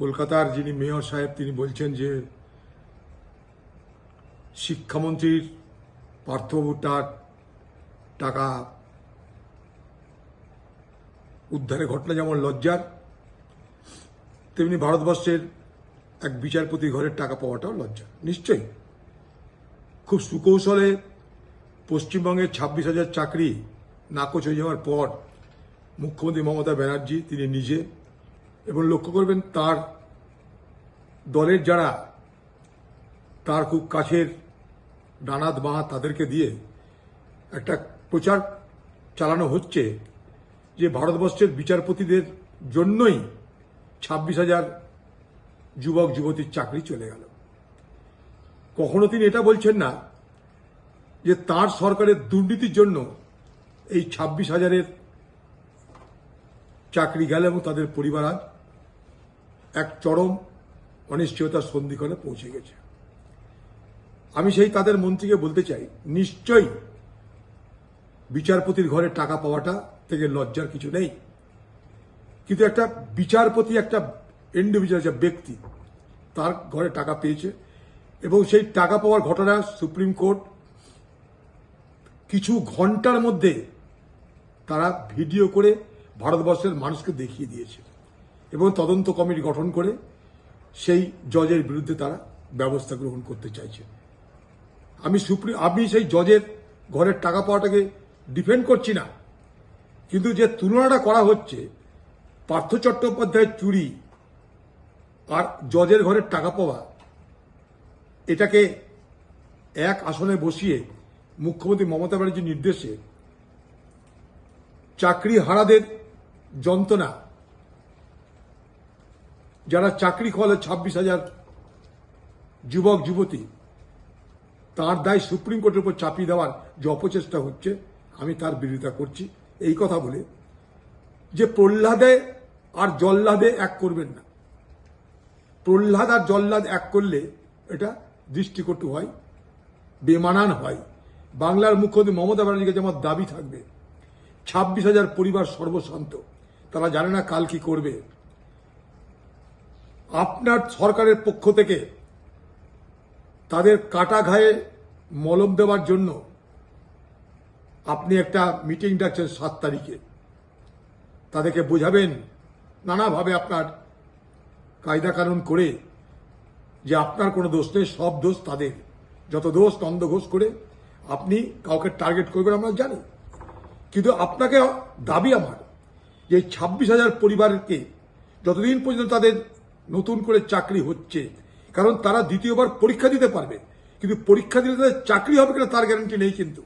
কলকাতার যিনি মেয়র সাহেব, তিনি বলছেন যে শিক্ষামন্ত্রীর পার্থবাবুর তার টাকা উদ্ধারের ঘটনা যেমন লজ্জার, তেমনি ভারতবর্ষের এক বিচারপতি ঘরের টাকা পাওয়াটাও লজ্জা নিশ্চয়ই। খুব সুকৌশলে পশ্চিমবঙ্গের ছাব্বিশ হাজার চাকরি নাকচ হয়ে যাওয়ার পর মুখ্যমন্ত্রী মমতা ব্যানার্জি, তিনি নিজে এবং লক্ষ্য করবেন তার দলের যারা, তার খুব কাছের ডানাত বাঁ তাদেরকে দিয়ে একটা প্রচার চালানো হচ্ছে যে ভারতবর্ষের বিচারপতিদের জন্যই ছাব্বিশ হাজার যুবক, যুবতীর চাকরি চলে গেল। কখনো তিনি এটা বলছেন না যে তার সরকারের দুর্নীতির জন্য এই ছাব্বিশ হাজারের চাকরি গেল এবং তাদের পরিবার আজ এক চরম অনিশ্চয়তার সন্ধিক্ষণে পৌঁছে গেছে। আমি সেই তাদের মন্ত্রীকে বলতে চাই, নিশ্চয়ই বিচারপতির ঘরে টাকা পাওয়াটা থেকে লজ্জার কিছু নেই। কিন্তু একটা বিচারপতি, একটা ইন্ডিভিজুয়াল একটা ব্যক্তি, তার ঘরে টাকা পেয়েছে এবং সেই টাকা পাওয়ার ঘটনা সুপ্রিম কোর্ট কিছু ঘণ্টার মধ্যে তারা ভিডিও করে ভারতবর্ষের মানুষকে দেখিয়ে দিয়েছে। এবং তদন্ত কমিটি গঠন করে সেই জজের বিরুদ্ধে তারা ব্যবস্থা গ্রহণ করতে চাইছে। আমি সুপ্রিম আমি সেই জজের ঘরের টাকা পাওয়াটাকে ডিফেন্ড করছি না। কিন্তু যে তুলনাটা করা হচ্ছে, পার্থ চট্টোপাধ্যায়ের চুরি আর জজের ঘরের টাকা পাওয়া, এটাকে এক আসনে বসিয়ে মুখ্যমন্ত্রী মমতা ব্যানার্জির নির্দেশে চাকরি হারাদের যন্ত্রণা যারা চাকরি খোয়ালে ছাব্বিশ হাজার যুবক, যুবতী, তার দায় সুপ্রিম কোর্টের উপর চাপিয়ে দেওয়ার যে অপচেষ্টা হচ্ছে, আমি তার বিরোধিতা করছি। এই কথা বলে যে প্রহ্লাদে আর জল্লাদে এক করবেন না। প্রহ্লাদ আর জল্লাদ এক করলে এটা দৃষ্টিকটু হয়, বেমানান হয়। বাংলার মুখ্যমন্ত্রী মমতা ব্যানার্জিকে যেমন দাবি থাকবে, ছাব্বিশ হাজার পরিবার সর্বশান্ত, তারা জানে না কাল কি করবে। আপনার সরকারের পক্ষ থেকে তাদের কাটা ঘায়ে মলম দেওয়ার জন্য আপনি একটা মিটিং ডাকছেন সাত তারিখে। তাদেরকে বোঝাবেন, নানাভাবে আপনার কায়দা কানুন করে যে আপনার কোনো দোষ নেই, সব দোষ তাদের। যত দোষ নন্দ ঘোষ করে আপনি কাউকে টার্গেট করবেন, আমরা জানি। কিন্তু আপনাকে দাবি আমার যে ছাব্বিশ হাজার পরিবারকে যতদিন পর্যন্ত তাদের নতুন করে চাকরি হচ্ছে। কারণ তারা দ্বিতীয়বার পরীক্ষা দিতে পারবে। কিন্তু পরীক্ষা দিলে তাদের চাকরি হবে কিনা তার গ্যারান্টি নেই কিন্তু।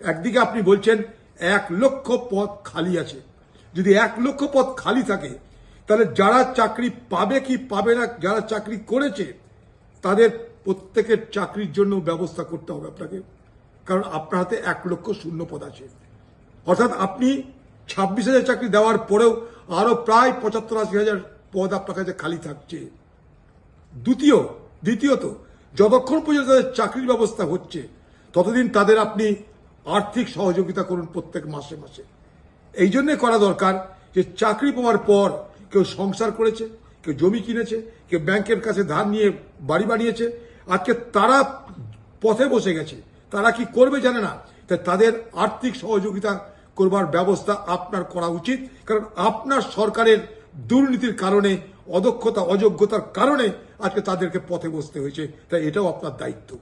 একদিকে আপনি বলছেন, এক লক্ষ পদ খালি আছে। যদি এক লক্ষ পদ খালি থাকে, তাহলে যারা চাকরি পাবে কি পাবে না, যারা চাকরি করেছে, তাদের প্রত্যেকের চাকরির জন্য ব্যবস্থা করতে হবে আপনাকে। কারণ আপনার হাতে এক লক্ষ শূন্য পদ আছে। অর্থাৎ আপনি ছাব্বিশ হাজার চাকরি দেওয়ার পরেও আরও প্রায় পঁচাত্তর আশি হাজার পদ আপনার কাছে খালি থাকছে। দ্বিতীয়, দ্বিতীয়ত, যতক্ষণ পর্যন্ত তাদের চাকরির ব্যবস্থা হচ্ছে, ততদিন তাদের আপনি আর্থিক সহযোগিতা করুন প্রত্যেক মাসে মাসে। এই জন্য করা দরকার যে চাকরি পাওয়ার পর কেউ সংসার করেছে, কেউ জমি কিনেছে, কেউ ব্যাংকের কাছে ধার নিয়ে বাড়ি বানিয়েছে, আজকে তারা পথে বসে গেছে। তারা কি করবে জানে না তাই তাদের আর্থিক সহযোগিতা করবার ব্যবস্থা আপনার করা উচিত। কারণ আপনার সরকারের দুর্নীতির কারণে অদক্ষতা অযোগ্যতার কারণে আজকে তাদেরকে পথে বসতে হয়েছে। তাই এটাও আপনার দায়িত্ব।